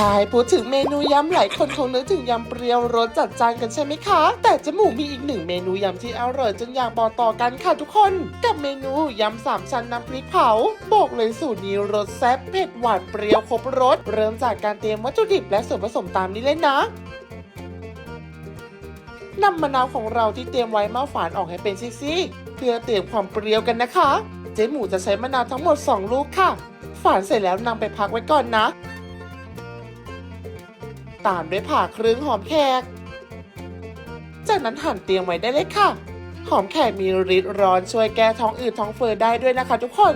ให้พูดถึงเมนูยำหลายคนคงนึกถึงยำเปรี้ยวรสจัดจานกันใช่ไหมคะ แต่จมูกมีอีกหนึ่งเมนูยำที่อร่อยจนอยากบอกต่อกันค่ะทุกคน กับเมนูยำสามชั้นน้ำพริกเผา บอกเลยสูตรนี้รสแซ่บเผ็ดหวานเปรี้ยวครบรส เริ่มจากการเตรียมวัตถุดิบและส่วนผสมตามนี้เลยนะนำมะนาวของเราที่เตรียมไว้มาฝานออกให้เป็นซี่ๆเพื่อเตรียมความเปรี้ยวกันนะคะ เจ๊หมูจะใช้มะนาวทั้งหมด 2 ลูกค่ะ ฝานเสร็จแล้วนำไปพักไว้ก่อนนะ ตามด้วยผ่าครึ่งหอมแขก จากนั้นหั่นเตรียมไว้ได้เลยค่ะ หอมแขกมีฤทธิ์ร้อนช่วยแก้ท้องอืดท้องเฟ้อได้ด้วยนะคะ ทุกคน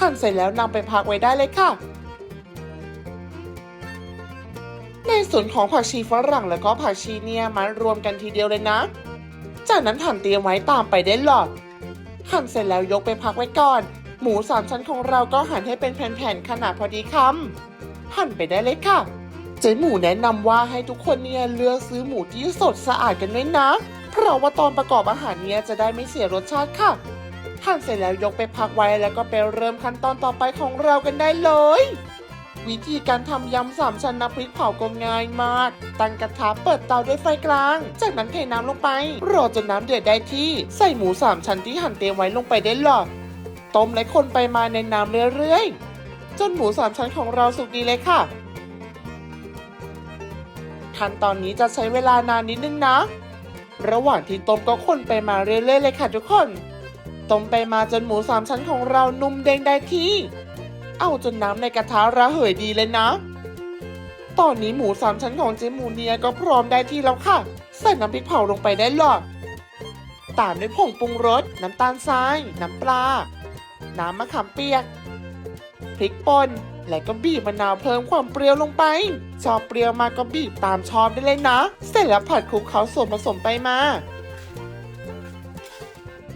หั่นเสร็จแล้วนำไปพักไว้ได้เลยค่ะ ในส่วนของผักชีฝรั่งแล้วก็ผักชีเนี่ยมารวมกันทีเดียวเลยนะ จากนั้นหั่นเตรียมไว้ตามไปได้หลอด หั่นเสร็จแล้วยกไปพักไว้ก่อน หมูสามชั้นของเราก็หั่นให้เป็นแผ่นๆขนาดพอดีคำหั่นไปได้เลยค่ะ เจ๊หมูแนะนำว่าให้ทุกคนเนี่ยเลือกซื้อหมูที่สดสะอาดกันด้วยนะ เพราะว่าตอนประกอบอาหารเนี่ยจะได้ไม่เสียรสชาติค่ะหั่นเสร็จแล้วยกไปพักไว้แล้วก็ไปเริ่มขั้นตอนต่อไปของเรากันได้เลย วิธีการทำยำสามชั้นน้ำพริกเผาก็ง่ายมาก ตั้งกระทะเปิดเตาด้วยไฟกลาง จากนั้นเทน้ำลงไป รอจนน้ำเดือดได้ที่ใส่หมูสามชั้นที่หั่นเตรียมไว้ลงไปได้หลอดต้มและคนไปมาในน้ำเรื่อยๆ จนหมูสามชั้นของเราสุกดีเลยค่ะ ขั้นตอนนี้จะใช้เวลานานนิดนึงนะ ระหว่างที่ต้มก็คนไปมาเรื่อยๆเลยค่ะทุกคน ต้มไปมาจนหมูสามชั้นของเรานุ่มเด้งได้ที่ เอาจนน้ำในกระทะระเหยดีเลยนะ ตอนนี้หมูสามชั้นของเจหมูเนียก็พร้อมได้ที่แล้วค่ะ ใส่น้ำพริกเผาลงไปได้หลอตามด้วยผงปรุงรส น้ำตาลทราย น้ำปลา น้ำมะขามเปียก พริกป่น และก็บีบมะนาวเพิ่มความเปรี้ยวลงไป ชอบเปรี้ยวมากก็บีบตามชอบได้เลยนะ เสร็จแล้วผัดคลุกเคล้าส่วนผสมไปมา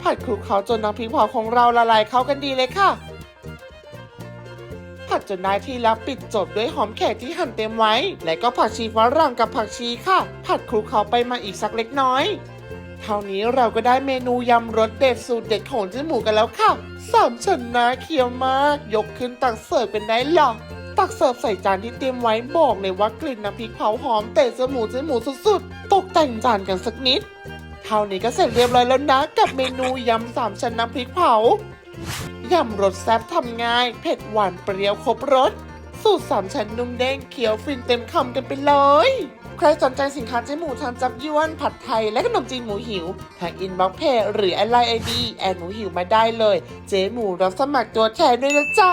ผัดคลุกเคล้าจนน้ำพริกเผาของเราละลายเข้ากันดีเลยค่ะ ผัดจนได้ที่แล้วปิดจบด้วยหอมแขกที่หั่นเต็มไว้ และก็ผักชีฝรั่งกับผักชีค่ะ ผัดคลุกเคล้าไปมาอีกสักเล็กน้อย เท่านี้เราก็ได้เมนูยำรสเด็ดสูตรเด็ดของเจ๊หมูกันแล้วค่ะสามชั้นนะเคี้ยวมาก ยกขึ้นตักเสิร์ฟเป็นได้หรอตักเสิร์ฟใส่จานที่เตรียมไว้บอกเลยว่ากลิ่นน้ำพริกเผาหอมเตะจมูกเจ๊หมูสุดๆ ตกแต่งจานกันสักนิดเท่านี้ก็เสร็จเรียบร้อยแล้วนะกับเมนูยำสามชั้นน้ำพริกเผายำรสแซ่บทำง่าย เผ็ดหวานเปรี้ยวครบรส สูตรสามชั้นนุ่มเด้งเคี้ยวฟินเต็มคำกันไปเลย ใครสนใจสินค้าเจ๊หมูทำจับยวนผัดไทย และขนมจีนหมูหิว ทางอินบ็อกเพจหรือแอดไลน์ไอดีแอดหมูหิวมาได้เลย เจ๊หมูรับสมัครตัวแทนด้วยนะจ๊ะ